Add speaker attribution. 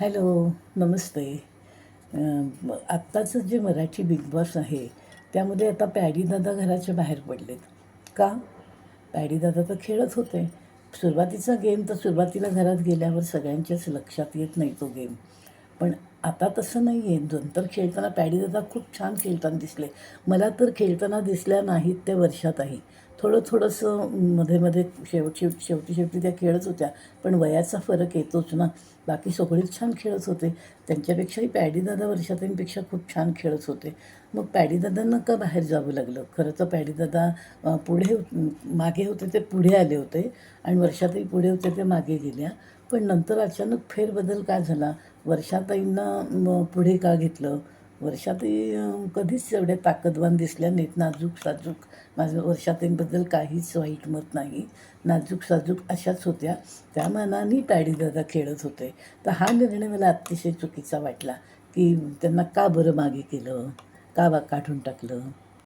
Speaker 1: Hello नमस्ते. आत्ताचं जे Marathi big boss आहे त्यामध्ये आता पॅडीदादा घराच्या बाहेर पडलेत. का? पॅडीदादा तर खेळत होते. सुरुवातीचा गेम तर सुरुवातीला घरात गेल्यावर सगळ्यांच्याच लक्षात येत नाही तो गेम. पण आता तसं नाही आहे नंतर खेळताना पॅडीदादा खूप छान खेळताना दिसले. मला तर खेळताना दिसल्या नाहीत त्या वर्षातही. थोडं थोडंसं मध्ये मध्ये शेवट शेवटी शेवटी शेवटी त्या खेळत होत्या. पण वयाचा फरक येतोच ना. बाकी सगळेच छान खेळत होते. त्यांच्यापेक्षाही पॅडीदादा वर्षातांपेक्षा खूप छान खेळत होते. मग पॅडीदादांना का बाहेर जावं लागलं? खरं तर पॅडीदादा पुढे मागे होते ते पुढे आले होते. आणि वर्षातही पुढे होते ते मागे गेल्या. पण नंतर अचानक फेरबदल का झाला? वर्षाताईंना पुढे का घेतलं? वर्षाताई कधीच एवढ्या ताकदवान दिसल्या नाहीत. नाजूक साजूक. माझं वर्षाताईंबद्दल काहीच वाईट मत नाही. नाजूक साजूक अशाच होत्या. त्या मानाने पॅडीदादा खेळत होते. तर हा निर्णय मला अतिशय चुकीचा वाटला की त्यांना का बरं मागे केलं? का बा काढून टाकलं?